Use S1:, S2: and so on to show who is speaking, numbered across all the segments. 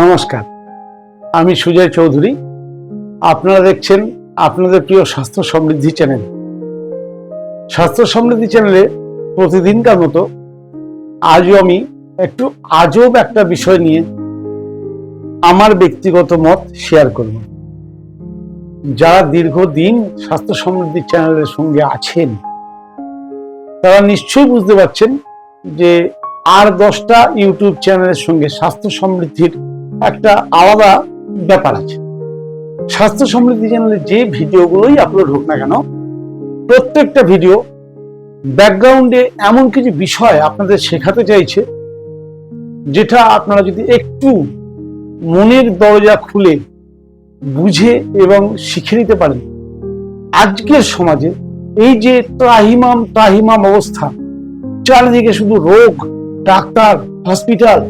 S1: নমস্কার। আমি সুজয় চৌধুরী। আপনারা দেখছেন আপনাদের প্রিয় স্বাস্থ্য সমৃদ্ধি চ্যানেল। স্বাস্থ্য সমৃদ্ধি চ্যানেলে প্রতিদিনকার মতো আজও আমি একটু আজব একটা বিষয় নিয়ে আমার ব্যক্তিগত মত শেয়ার করব। যারা দীর্ঘদিন স্বাস্থ্য সমৃদ্ধি চ্যানেলের সঙ্গে আছেন, তারা নিশ্চয়ই বুঝতে পারছেন যে আর দশটা ইউটিউব চ্যানেলের সঙ্গে স্বাস্থ্য সমৃদ্ধির একটা আলাদা ব্যাপার আছে। স্বাস্থ্য সমৃদ্ধি চ্যানেলে যে ভিডিওগুলোই আপলোড হোক না কেন, প্রত্যেকটা ভিডিও ব্যাকগ্রাউন্ডে এমন কিছু বিষয় আপনাদের শেখাতে চাইছে, যেটা আপনারা যদি একটু মনের দরজা খুলে বুঝে এবং শিখে নিতে পারেন, আজকের সমাজে এই যে ত্রাহিমাম ত্রাহিমাম অবস্থা, চারিদিকে শুধু রোগ, ডাক্তার হসপিটাল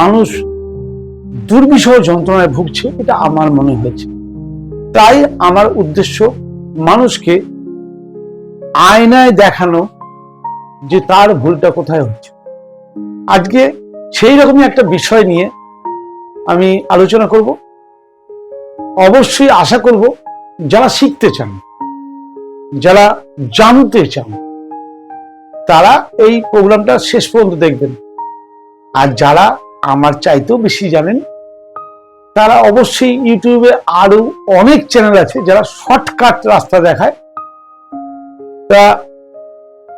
S1: মানুষ দুর্বিষহ যন্ত্রণায় ভুগছে, এটা আমার মনে হয়েছে। তাই আমার উদ্দেশ্য, মানুষকে আয়নায় দেখানো যে তার ভুলটা কোথায় হচ্ছে আজকে সেই রকমই একটা বিষয় নিয়ে আমি আলোচনা করব। অবশ্যই আশা করব যারা শিখতে চান, যারা জানতে চান, তারা এই প্রোগ্রামটা শেষ পর্যন্ত দেখবেন। আর যারা আমার চাইতেও বেশি জানেন। তারা অবশ্যই ইউটিউবে আরও অনেক চ্যানেল আছে যারা শর্টকাট রাস্তা দেখায়। তা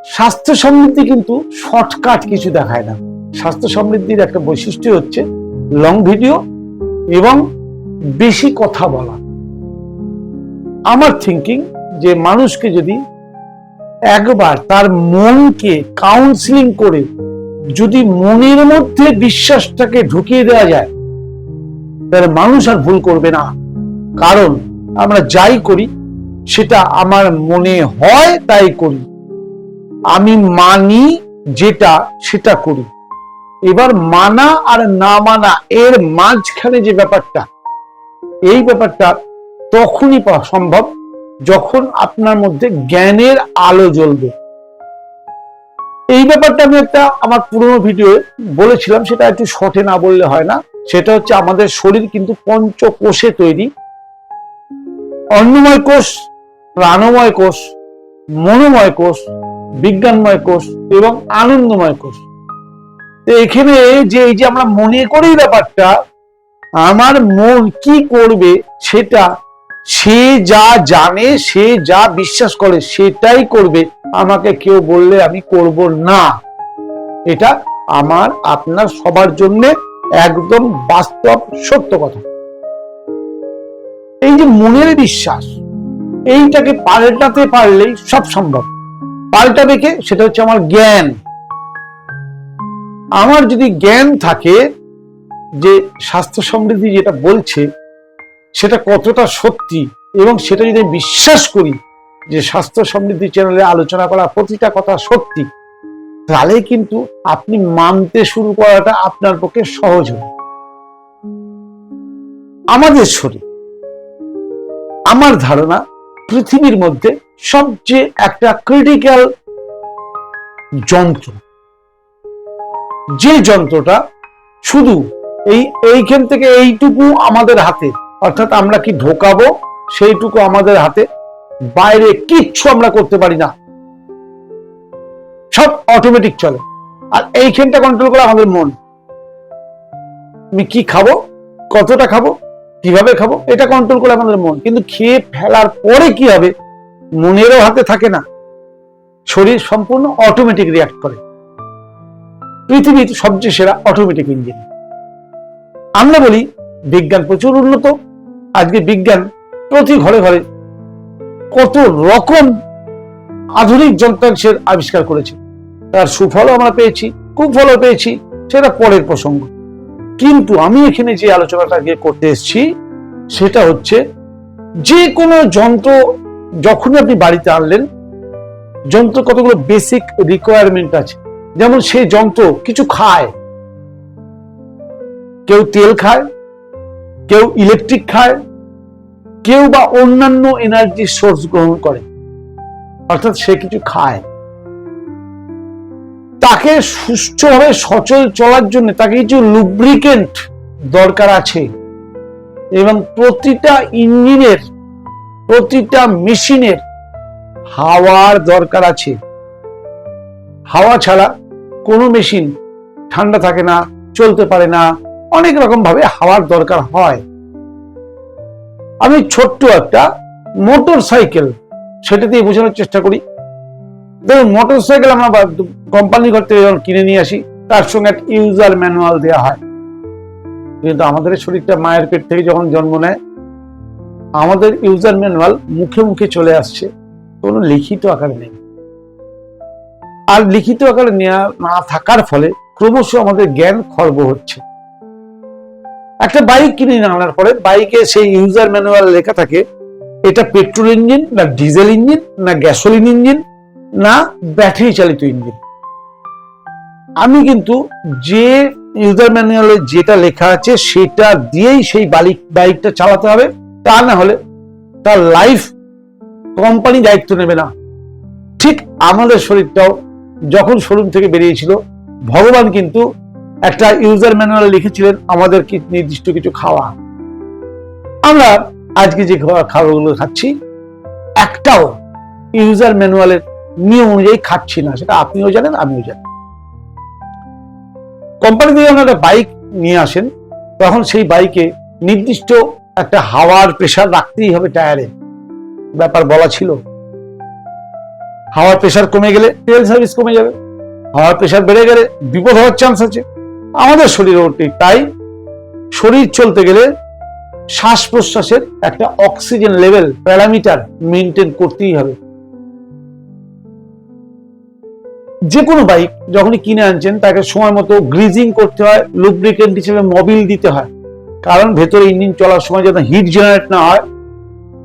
S1: স্বাস্থ্য সমৃদ্ধি কিন্তু শর্টকাট কিছু দেখায় না। স্বাস্থ্য সমৃদ্ধির একটা বৈশিষ্ট্য হচ্ছে লং ভিডিও এবং বেশি কথা বলা। আমার থিঙ্কিং যে মানুষকে যদি একবার তার মনকে কাউন্সিলিং করে যদি মনের মধ্যে বিশ্বাসটাকে ঢুকিয়ে দেওয়া যায়, তাহলে মানুষ আর ভুল করবে না। কারণ আমরা যাই করি, সেটা আমার মনে হয় তাই করি। আমি মানি যেটা, সেটা করি। এবার মানা আর না মানা, এর মাঝখানে যে ব্যাপারটা, এই ব্যাপারটা তখনই সম্ভব যখন আপনার মধ্যে জ্ঞানের আলো জ্বলবে। এই ব্যাপারটা আমি একটা আমার পুরনো ভিডিও বলেছিলাম, সেটা একটু শর্টে না বললে হয় না। সেটা হচ্ছে আমাদের শরীর কিন্তু পঞ্চকোষে তৈরি। অন্নময় কোষ, প্রাণময় কোষ, মনোময় কোষ, বিজ্ঞানময় কোষ এবং আনন্দময় কোষ। তো এখানে যে এই যে আমরা মনে করি ব্যাপারটা, আমার মন কি করবে সেটা সে যা জানে, সে যা বিশ্বাস করে, সেটাই করবে। আমাকে কেউ বললে আমি করব না। এটা আমার, আপনার সবার জন্য একদম বাস্তব, সত্য কথা। এই যে মনের বিশ্বাস, এইটাকে পাল্টাতে পারলেই সব সম্ভব। পাল্টাবে কে সেটা হচ্ছে আমার জ্ঞান। আমার যদি জ্ঞান থাকে যে স্বাস্থ্য সমৃদ্ধি যেটা বলছে, সেটা কতটা সত্যি এবং সেটা যদি বিশ্বাস করি যে স্বাস্থ্য সমৃদ্ধি চ্যানেলে আলোচনা করা প্রতিটা কথা সত্যি, তাহলে কিন্তু আপনি মানতে শুরু করাটা আপনার পক্ষে সহজ হবে। আমাদের শরীর, আমার ধারণা পৃথিবীর মধ্যে সবচেয়ে একটা ক্রিটিক্যাল যন্ত্র। যে যন্ত্রটা শুধু এই, এইখান থেকে এইটুকু আমাদের হাতে, অর্থাৎ আমরা কি ঢোকাবো সেইটুকু আমাদের হাতে বাইরে কিচ্ছু আমরা করতে পারি না। সব অটোমেটিক চলে। আর এইখানটা কন্ট্রোল করে আমাদের মন। আমি কি খাব? কতটা খাব? কীভাবে খাব? এটা কন্ট্রোল করে আমাদের মন। কিন্তু খেয়ে ফেলার পরে কি হবে? মনেরও হাতে থাকে না। শরীর সম্পূর্ণ অটোমেটিক রিয়াক্ট করে। পৃথিবীর সবচেয়ে সেরা অটোমেটিক ইঞ্জিন আমরা বলি, বিজ্ঞান প্রচুর উন্নত। আজকে বিজ্ঞান প্রতি ঘরে ঘরে কত রকম আধুনিক যন্ত্রাংশের আবিষ্কার করেছে। তার সুফলও আমরা পেয়েছি কুফলও পেয়েছি, সেটা পরের প্রসঙ্গ। কিন্তু আমি এখানে যে আলোচনাটাকে করতে এসেছি, সেটা হচ্ছে যে কোনো যন্ত্র যখনই আপনি বাড়িতে আনলেন, যন্ত্র কতগুলো বেসিক রিকোয়ারমেন্ট আছে। যেমন সেই যন্ত্র কিছু খায়, কেউ তেল খায়, কেউ ইলেকট্রিক খায় কেউ বা অন্যান্য এনার্জি সোর্স গ্রহণ করে। অর্থাৎ সে কিছু খায়। তাকে সুষ্ঠুভাবে সচল চলার জন্য তাকে কিছু লুব্রিকেন্ট দরকার আছে এবং প্রতিটা ইঞ্জিনের, প্রতিটা মেশিনের হাওয়ার দরকার আছে। হাওয়া ছাড়া কোনো মেশিন ঠান্ডা থাকে না, চলতে পারে না। অনেক রকম ভাবে হাওয়ার দরকার হয়। আমি ছোট্ট একটা মোটর সাইকেল সেটা দিয়ে বোঝানোর চেষ্টা করি। দেখুন, মোটর সাইকেল আমরা কোম্পানি ঘর থেকে যখন কিনে নিয়ে আসি, তার সঙ্গে একটা ইউজার ম্যানুয়াল দেওয়া হয়। কিন্তু আমাদের শরীরটা মায়ের পেট থেকে যখন জন্ম নেয়, আমাদের ইউজার ম্যানুয়াল মুখে মুখে চলে আসছে। কোনো লিখিত আকারে নেই। আর লিখিত আকারে নেওয়া না থাকার ফলে ক্রমশ আমাদের জ্ঞান খর্ব হচ্ছে। একটা বাইক কিনে আনার পরে বাইকে সেই ইউজার ম্যানুয়াল লেখা থাকে, এটা পেট্রোল ইঞ্জিন না ডিজেল ইঞ্জিন না গ্যাসোলিন ইঞ্জিন না ব্যাটারি চালিত ইঞ্জিন আমি কিন্তু যে ইউজার ম্যানুয়ালে যেটা লেখা আছে সেটা দিয়েই সেই বাইক বাইকটা চালাতে হবে, তা না হলে তার লাইফ কোম্পানি দায়িত্ব নেবে না। ঠিক আমাদের শরীরটাও যখন শোরুম থেকে বেরিয়েছিল, ভগবান কিন্তু একটা ইউজার ম্যানুয়ালে লিখেছিলেন, আমাদের কি নির্দিষ্ট কিছু খাওয়া? আমরা আজকে যে খাবার- খাবারগুলো খাচ্ছি, একটাও ইউজার ম্যানুয়ালের নিয়ম অনুযায়ী খাচ্ছি না। সেটা আপনিও জানেন, আমিও জানি। কোম্পানি থেকে একটা বাইক নিয়ে আসেন, তখন সেই বাইকে নির্দিষ্ট একটা হাওয়ার প্রেশার রাখতেই হবে টায়ারে ব্যাপার বলা ছিল। হাওয়ার প্রেশার কমে গেলে তেল সার্ভিস কমে যাবে। হাওয়ার প্রেশার বেড়ে গেলে বিপদ হওয়ার চান্স আছে। আমাদের শরীরের ঠিক তাই শরীর চলতে গেলে শ্বাস প্রশ্বাসের একটা অক্সিজেন লেভেল প্যারামিটার মেনটেন করতেই হবে। যে কোনো বাইক যখনই কিনে আনছেন, তাকে সময় মতো গ্রিজিং করতে হয় লুব্রিকেন্ট হিসেবে মোবিল দিতে হয়। কারণ ভেতরে ইঞ্জিন চলার সময় যেন হিট জেনারেট না হয়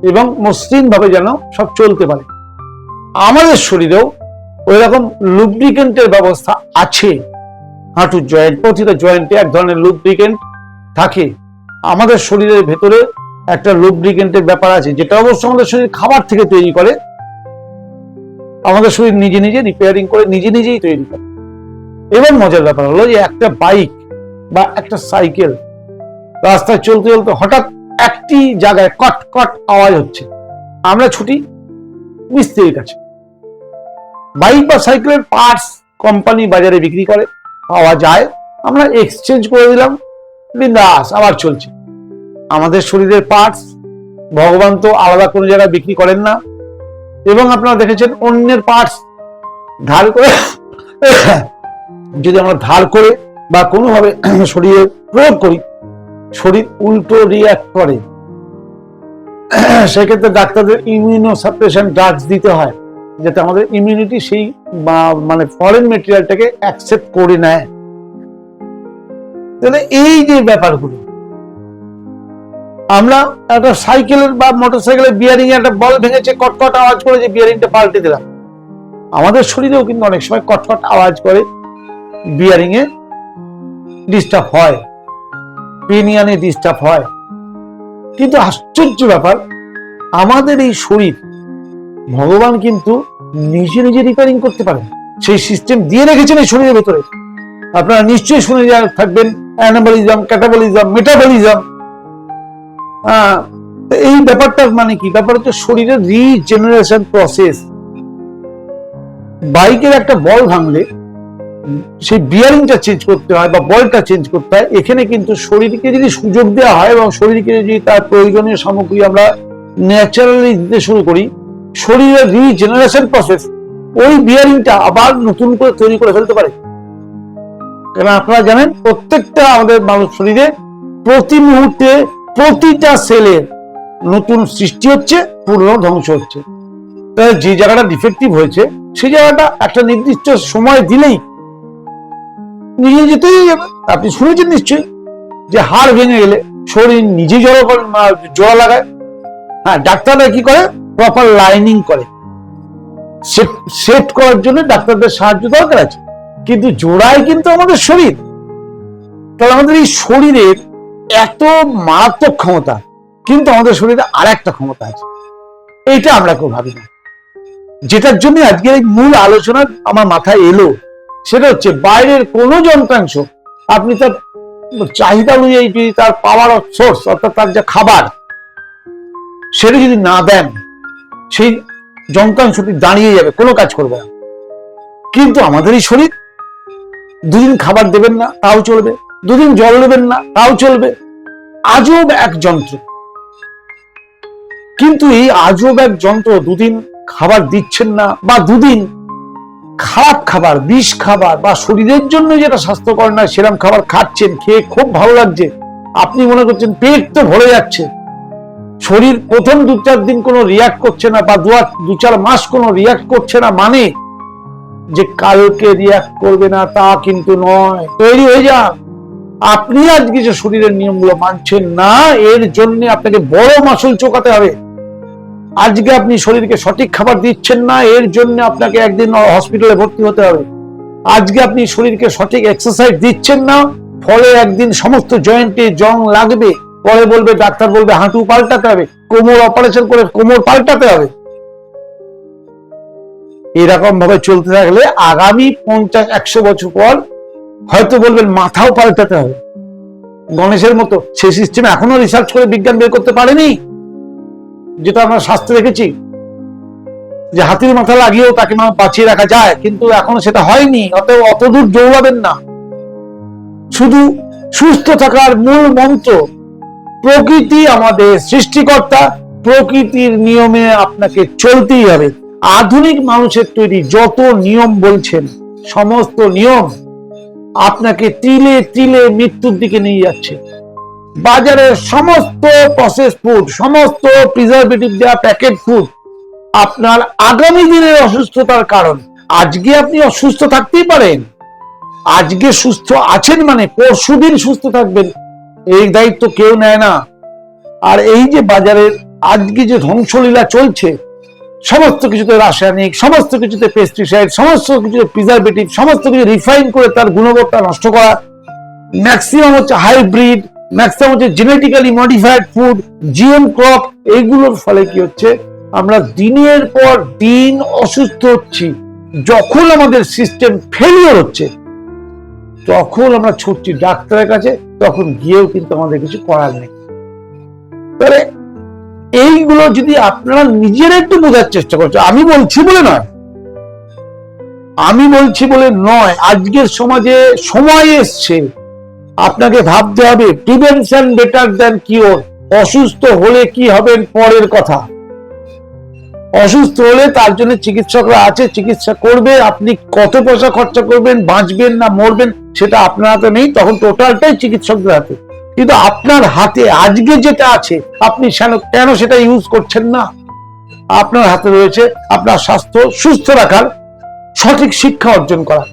S1: এবং মসৃণ ভাবে যেন সব চলতে পারে। আমাদের শরীরেও ওই রকম লুব্রিকেন্টের ব্যবস্থা আছে। হাঁটুর জয়েন্ট প্রতিটা জয়েন্টে এক ধরনের লুব্রিকেন্ট থাকে। আমাদের শরীরের ভেতরে একটা লুব্রিকেন্টের ব্যাপার আছে, যেটা অবশ্য আমাদের শরীর খাবার থেকে তৈরি করে। আমাদের শরীর নিজে নিজে রিপেয়ারিং করে, নিজে নিজেই তৈরি করে। এবং মজার ব্যাপার হলো যে একটা বাইক বা একটা সাইকেল রাস্তায় চলতে চলতে হঠাৎ একটি জায়গায় কট কট আওয়াজ হচ্ছে। আমরা ছুটি মিস্ত্রির কাছে। বাইক বা সাইকেলের পার্টস কোম্পানি বাজারে বিক্রি করে। পাওয়া যায়, আমরা এক্সচেঞ্জ করে দিলাম। বিন্দাস, আবার চলছে। আমাদের শরীরের পার্টস ভগবান তো আলাদা কোনো জায়গায় বিক্রি করেন না। এবং আপনারা দেখেছেন, অন্যের পার্টস ধার করে, যদি আমরা ধার করে বা কোনোভাবে শরীরে প্রয়োগ করি, শরীর উল্টো রিয়াক্ট করে। সেক্ষেত্রে ডাক্তারদের ইমিউনো সাপ্রেশন ড্রাগস দিতে হয়। যাতে আমাদের ইমিউনিটি সেই মানে ফরেন মেটেরিয়ালটাকে অ্যাকসেপ্ট করে নেয়। তাহলে এই যে ব্যাপারগুলো, আমরা একটা সাইকেলের বা মোটর সাইকেলের বিয়ারিং এ একটা বল ভেঙেছে, কটকট আওয়াজ করে যে বিয়ারিংটা পাল্টে দিলাম। আমাদের শরীরেও কিন্তু অনেক সময় কটকট আওয়াজ করে বিয়ারিং এ ডিস্টার্ব হয়। পেনিয়ানে ডিস্টার্ব হয়। কিন্তু আশ্চর্য ব্যাপার, আমাদের এই শরীর, ভগবান কিন্তু নিজে নিজে রিপেয়ারিং করতে পারেন। সেই সিস্টেম দিয়ে রেখেছেন এই শরীরের ভেতরে। আপনারা নিশ্চয়ই শুনে যা থাকবেন, অ্যানাবলিজম, ক্যাটাবলিজম, মেটাবলিজম। এই ব্যাপারটার মানে কি? ব্যাপার হচ্ছে শরীরের রিজেনারেশন প্রসেস বাইকের একটা বল ভাঙলে, সেই বিয়ারিংটা চেঞ্জ করতে হয় বা বলটা চেঞ্জ করতে হয়। এখানে কিন্তু শরীরকে যদি সুযোগ দেওয়া হয় এবং শরীরকে যদি তার প্রয়োজনীয় সামগ্রী আমরা ন্যাচারালি দিতে শুরু করি শরীরের রিজেনারেশন প্রসেস ওই বিয়ারিংটা আবার নতুন করে তৈরি করে ফেলতে পারে। কেন আপনারা জানেন? প্রত্যেকটা আমাদের মানুষ শরীরে প্রতি মুহূর্তে প্রতিটা সেলের নতুন সৃষ্টি হচ্ছে, পুরনো ধ্বংস হচ্ছে। তাহলে যে জায়গাটা ডিফেক্টিভ হয়েছে সেই জায়গাটা একটা নির্দিষ্ট সময় দিলেই নিজে যেতেই যাবে আপনি শুনেছেন নিশ্চয়ই যে হাড় ভেঙে গেলে শরীর নিজে জড়ো জোড়া লাগায়। হ্যাঁ ডাক্তাররা কি করে? প্রপার লাইনিং করে। সেট করার জন্য ডাক্তারদের সাহায্য দরকার আছে। কিন্তু জোড়ায় কিন্তু আমাদের শরীর। তাহলে আমাদের এই শরীরের এত মারাত্মক ক্ষমতা, কিন্তু আমাদের শরীরে আর একটা ক্ষমতা আছে। এইটা আমরা কেউ ভাবি না। যেটার জন্য আজকের এই মূল আলোচনা আমার মাথায় এলো, সেটা হচ্ছে বাইরের কোনো যন্ত্রাংশ, আপনি তার চাহিদা অনুযায়ী যদি তার পাওয়ার অফ সোর্স অর্থাৎ তার যে খাবার, সেটা যদি না দেন সেই যন্ত্রাংশটি দাঁড়িয়ে যাবে, কোনো কাজ করবে না। কিন্তু আমাদের এই শরীর, দুদিন খাবার দেবেন না, তাও চলবে। দুদিন জল দেবেন না, তাও চলবে। আজব এক যন্ত্র। কিন্তু এই আজব এক যন্ত্র দুদিন খাবার দিচ্ছেন না, বা দুদিন খারাপ খাবার, বিষ খাবার, বা শরীরের জন্য যেটা স্বাস্থ্যকর না সেরকম খাবার খাচ্ছেন, খেয়ে খুব ভালো লাগছে। আপনি মনে করছেন পেট তো ভরে যাচ্ছে। শরীর প্রথম দু চার দিন কোনো রিয়াক্ট করছে না বা দু চার মাস কোনো রিয়াক্ট করছে না মানে যে কালকে রিয়াক্ট করবে না তা কিন্তু নয়। তৈরি হয়ে যান আপনি আজকে যে শরীরের নিয়মগুলো মানছেন না, এর জন্য আপনাকে বড় মাসুল চোকাতে হবে। আজকে আপনি শরীরকে সঠিক খাবার দিচ্ছেন না, এর জন্য আপনাকে একদিন হসপিটালে ভর্তি হতে হবে। আজকে আপনি শরীরকে সঠিক এক্সারসাইজ দিচ্ছেন না, ফলে একদিন সমস্ত জয়েন্টে জং লাগবে। পরে বলবে, ডাক্তার বলবে, হাঁটু পাল্টাতে হবে, কোমর অপারেশন করে কোমর পাল্টাতে হবে। এরকম ভাবে চলতে থাকলে আগামী পঞ্চাশ, একশো বছর পর হয়তো বলবেন, মাথাও পাল্টাতে হবে। গণেশের মতো সে সিস্টেম এখনও রিসার্চ করে বিজ্ঞান বের করতে পারেনি। যেটা আমরা শাস্ত্রে দেখেছি, যে হাতির মাথা লাগিয়েও তাকে মা- বাঁচিয়ে রাখা যায়, কিন্তু এখনও সেটা হয়নি অত দূর দৌড়াবেন না। শুধু সুস্থ থাকার মূল মন্ত্র প্রকৃতি আমাদের সৃষ্টিকর্তা, প্রকৃতির নিয়মে আপনাকে চলতেই হবে। আধুনিক মানুষের তৈরি যত নিয়ম বলছেন, সমস্ত নিয়ম আপনাকে তিলে তিলে মৃত্যুর দিকে নিয়ে যাচ্ছে। বাজারের সমস্ত প্রসেস ফুড সমস্ত প্রিজারভেটিভ দেওয়া প্যাকেট ফুড আপনার আগামী দিনের অসুস্থতার কারণ। আজকে আপনি অসুস্থ থাকতেই পারেন। আজকে সুস্থ আছেন মানে পরশুদিন সুস্থ থাকবেন। এই দায়িত্ব কেউ নেয় না। আর এই যে বাজারের আজকে যে ধ্বংসলীলা চলছে, সমস্ত কিছুতে রাসায়নিক, সমস্ত কিছুতে পেস্টিসাইড সমস্ত কিছুতে প্রিজারভেটিভ সমস্ত কিছু রিফাইন করে তার গুণগতটা নষ্ট করা ম্যাক্সিমাম হচ্ছে হাইব্রিড ম্যাক্সিমাম হচ্ছে genetically modified food GM crop এইগুলোর ফলে কি হচ্ছে? আমরা দিনের পর দিন অসুস্থ হচ্ছি। যখন আমাদের সিস্টেম ফেলিওর হচ্ছে, তখন আমরা ছুটছি ডাক্তারের কাছে তখন গিয়েও কিন্তু আমাদের কিছু করার নেই। তাহলে এইগুলো যদি আপনারা নিজেরা একটু বোঝার চেষ্টা করছ আমি বলছি বলে নয়। আমি বলছি বলে নয়, আজকের সমাজে সময় এসছে। আপনাকে ভাবতে হবে প্রিভেনশন বেটার দ্যান কিওর অসুস্থ হলে কি হবেন পরের কথা? অসুস্থ হলে তার জন্য চিকিৎসকরা আছে, চিকিৎসা করবে, আপনি কত পয়সা খরচা করবেন, বাঁচবেন না মরবেন, সেটা আপনার হাতে নেই, তখন টোটালটাই চিকিৎসকদের হাতে। কিন্তু আপনার হাতে আজকে যেটা আছে, আপনি কেন সেটা ইউজ করছেন না? আপনার হাতে রয়েছে আপনার স্বাস্থ্য সুস্থ রাখার সঠিক শিক্ষা অর্জন করা।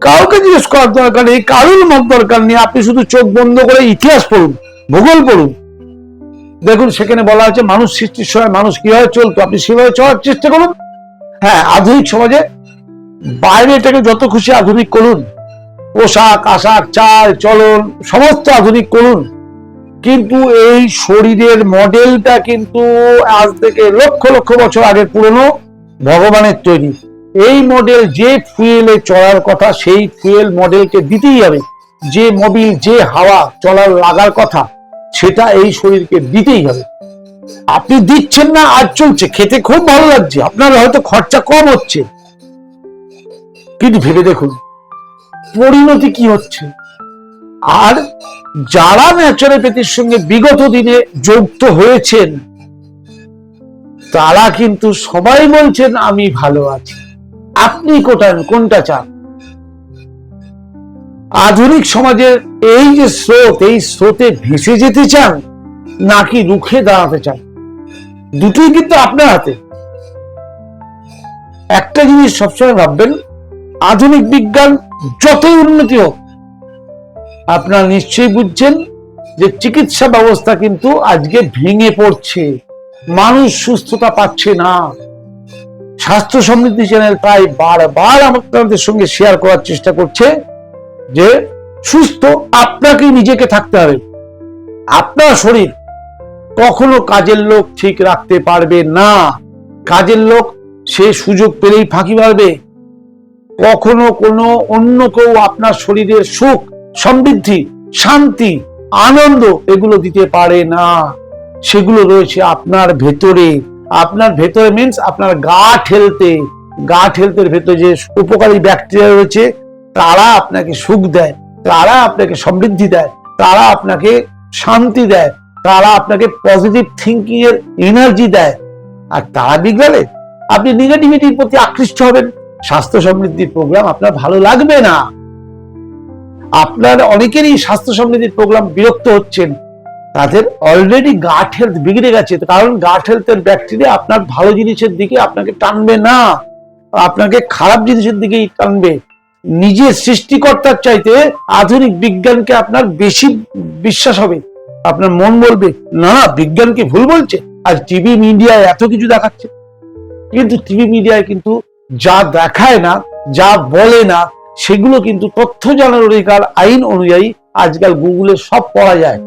S1: কাউকে জিজ্ঞেস করার দরকার নেই, কারোর মত দরকার নেই, আপনি শুধু চোখ বন্ধ করে ইতিহাস পড়ুন, ভূগোল পড়ুন। দেখুন, সেখানে বলা আছে মানুষ সৃষ্টির সময় মানুষ কীভাবে চলতো, আপনি সেভাবে চলার চেষ্টা করুন। হ্যাঁ আধুনিক সমাজে বাইরে এটাকে যত খুশি আধুনিক করুন। পোশাক, আশাক, চাল, চলন, সমস্ত আধুনিক করুন। কিন্তু এই শরীরের মডেলটা কিন্তু আজ থেকে লক্ষ লক্ষ বছর আগের পুরনো ভগবানের তৈরি। এই মডেল যে ফুয়েলে চলার কথা, সেই ফুয়েল মডেলকে দিতেই হবে। যে মোবিল, যে হাওয়া চলার লাগার কথা সেটা এই শরীরকে দিতেই হবে। আপনি দিচ্ছেন না, আর চলছে। খেতে খুব ভালো লাগছে। আপনার হয়তো খরচা কম হচ্ছে। কিন্তু ভেবে দেখুন, পরিণতি কি হচ্ছে? আর যারা ন্যাচারোপ্যাথির সঙ্গে বিগত দিনে যুক্ত হয়েছেন, তারা কিন্তু সবাই বলছেন, আমি ভালো আছি। আপনি কোটান, কোনটা চান? আধুনিক সমাজের এই যে স্রোত, এই স্রোতে ভেসে যেতে চান, নাকি রুখে দাঁড়াতে চান? দুটোই কিন্তু আপনার হাতে। একটা জিনিস সবসময় ভাববেন, আধুনিক বিজ্ঞান যতই উন্নতি হোক, আপনারা নিশ্চয়ই বুঝছেন যে চিকিৎসা ব্যবস্থা কিন্তু আজকে ভেঙে পড়ছে। মানুষ সুস্থতা পাচ্ছে না। স্বাস্থ্য সমৃদ্ধি চ্যানেল প্রায় বারবার আমাদের সঙ্গে শেয়ার করার চেষ্টা করছে। যে সুস্থ আপনাকে নিজেকে থাকতে হবে। আপনার শরীর কখনো কাজের লোক ঠিক রাখতে পারবে না। কাজের লোক সে সুযোগ পেলেই ফাঁকি মারবে। কখনো কোনো অন্য কেউ আপনার শরীরের সুখ, সমৃদ্ধি, শান্তি, আনন্দ এগুলো দিতে পারে না। সেগুলো রয়েছে আপনার ভেতরে। আপনার ভেতরে মিন্স আপনার গা ঠেলতে। গা ঠেলতে ভেতরে যে উপকারী ব্যাকটেরিয়া রয়েছে তারা আপনাকে সুখ দেয়, তারা আপনাকে সমৃদ্ধি দেয়, তারা আপনাকে শান্তি দেয়, তারা আপনাকে পজিটিভ থিঙ্কিং এর এনার্জি দেয়। আর তারা বিগড়ালে আপনি নেগেটিভিটির প্রতি আকৃষ্ট হবেন। স্বাস্থ্য সমৃদ্ধির প্রোগ্রাম আপনার ভালো লাগবে না। আপনার অনেকেরই স্বাস্থ্য সমৃদ্ধির প্রোগ্রাম বিরক্ত হচ্ছেন। তাদের অলরেডি গাট হেলথ বিগড়ে গেছে। কারণ গাট হেলথের ব্যাকটেরিয়া আপনার ভালো জিনিসের দিকে আপনাকে টানবে না। আপনাকে খারাপ জিনিসের দিকেই টানবে। নিজের সৃষ্টিকর্তার চাইতে আধুনিক বিজ্ঞানকে আপনার বেশি বিশ্বাস হবে। আপনার মন বলবে, না না বিজ্ঞানকে ভুল বলছে? আর টিভি মিডিয়ায় এত কিছু দেখাচ্ছে। কিন্তু টিভি মিডিয়ায় কিন্তু যা দেখায় না, যা বলে না, সেগুলো কিন্তু তথ্য জানার অধিকার, আইন অনুযায়ী আজকাল গুগলে সব পড়া যায়।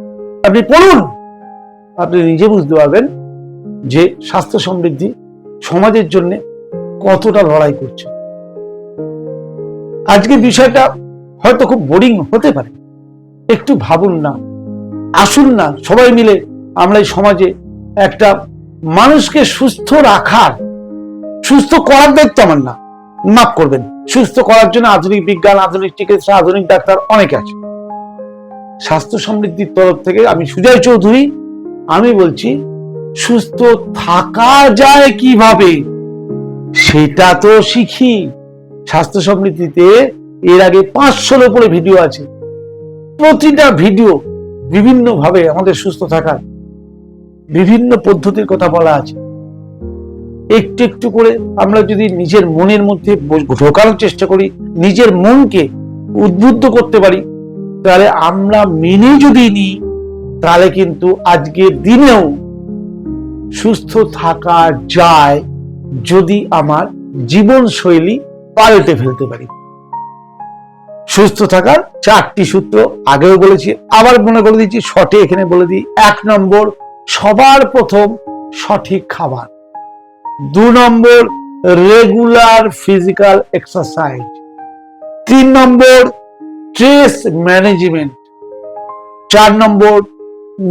S1: আপনি পড়ুন। আপনি নিজে বুঝতে পারবেন যে স্বাস্থ্য সমৃদ্ধি সমাজের জন্য কতটা লড়াই করছে। আজকে বিষয়টা হয়তো খুব বোরিং হতে পারে। একটু ভাবুন না, আসুন না, সবাই মিলে আমরা এই সমাজে একটা মানুষকে সুস্থ রাখার, সুস্থ করার দায়িত্ব আমার না, মাফ করবেন। সুস্থ করার জন্য আধুনিক বিজ্ঞান, আধুনিক চিকিৎসা, আধুনিক ডাক্তার অনেক আছে। স্বাস্থ্য সমৃদ্ধির তরফ থেকে আমি সুজয় চৌধুরী, আমি বলছি, সুস্থ থাকা যায় কীভাবে? সেটা তো শিখি। স্বাস্থ্য সমৃদ্ধিতে এর আগে পাঁচশোর উপরে ভিডিও আছে। প্রতিটা ভিডিও বিভিন্ন ভাবে আমাদের সুস্থ থাকার বিভিন্ন পদ্ধতির কথা বলা আছে। একটু একটু করে আমরা যদি নিজের মনের মধ্যে ঢোকানোর চেষ্টা করি, নিজের মনকে উদ্বুদ্ধ করতে পারি, তাহলে আমরা মেনে যদি নিই, তাহলে কিন্তু আজকের দিনেও সুস্থ থাকা যায় যদি আমার জীবন শৈলী পাল্টে ফেলতে পারি। সুস্থ থাকার চারটি সূত্র আগেও বলেছি, আবার মনে করে দিচ্ছি সঠিক এখানে বলে দিই। এক নম্বর, সবার প্রথম সঠিক খাবার। দু নম্বর রেগুলার ফিজিক্যাল এক্সারসাইজ তিন নম্বর স্ট্রেস ম্যানেজমেন্ট চার নম্বর,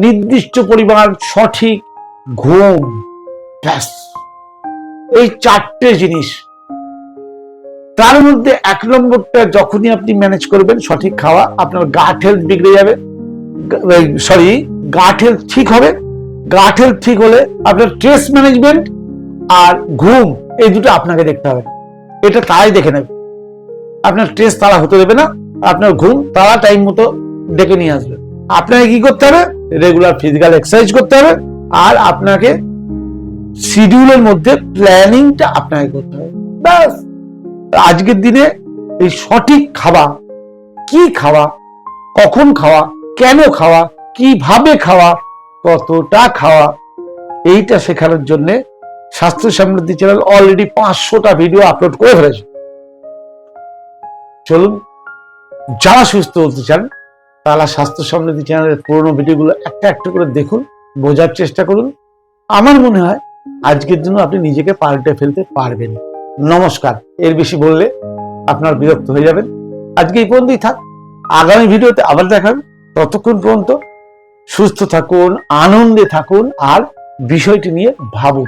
S1: নির্দিষ্ট পরিমাণ সঠিক ঘুম। ব্যাস। এই চারটে জিনিস তার মধ্যে এক নম্বরটা যখনই আপনি ম্যানেজ করবেন, সঠিক খাওয়া, আপনার গাট হেলথ বিগড়ে যাবে। সরি গাট হেলথ ঠিক হবে। গাট হেলথ ঠিক হলে আপনার স্ট্রেস ম্যানেজমেন্ট আর ঘুম, এই দুটো আপনাকে দেখতে হবে। এটা তারাই দেখে নেবে। আপনার স্ট্রেস তারা হতে দেবে না, আপনার ঘুম তারা টাইম মতো ডেকে নিয়ে আসবে। আপনাকে কি করতে হবে? রেগুলার ফিজিক্যাল এক্সারসাইজ করতে হবে। আর আপনাকে শিডিউলের মধ্যে প্ল্যানিংটা আপনাকে করতে হবে। ব্যাস। আজকের দিনে এই সঠিক খাওয়া, কি খাওয়া, কখন খাওয়া, কেন খাওয়া, কীভাবে খাওয়া, কতটা খাওয়া, এইটা শেখানোর জন্য স্বাস্থ্য সমৃদ্ধি চ্যানেল অলরেডি পাঁচশোটা ভিডিও আপলোড করে ফেলেছে। চলুন, যারা সুস্থ হতে চান, তারা স্বাস্থ্য সমৃদ্ধি চ্যানেলের পুরোনো ভিডিওগুলো একটা একটা করে দেখুন, বোঝার চেষ্টা করুন। আমার মনে হয়, আজকের জন্য আপনি নিজেকে পাল্টে ফেলতে পারবেন। নমস্কার। এর বেশি বললে আপনার বিরক্ত হয়ে যাবেন। আজকে এই পর্যন্তই থাক। আগামী ভিডিওতে আবার দেখাবেন ততক্ষণ পর্যন্ত সুস্থ থাকুন, আনন্দে থাকুন আর বিষয়টি নিয়ে ভাবুন।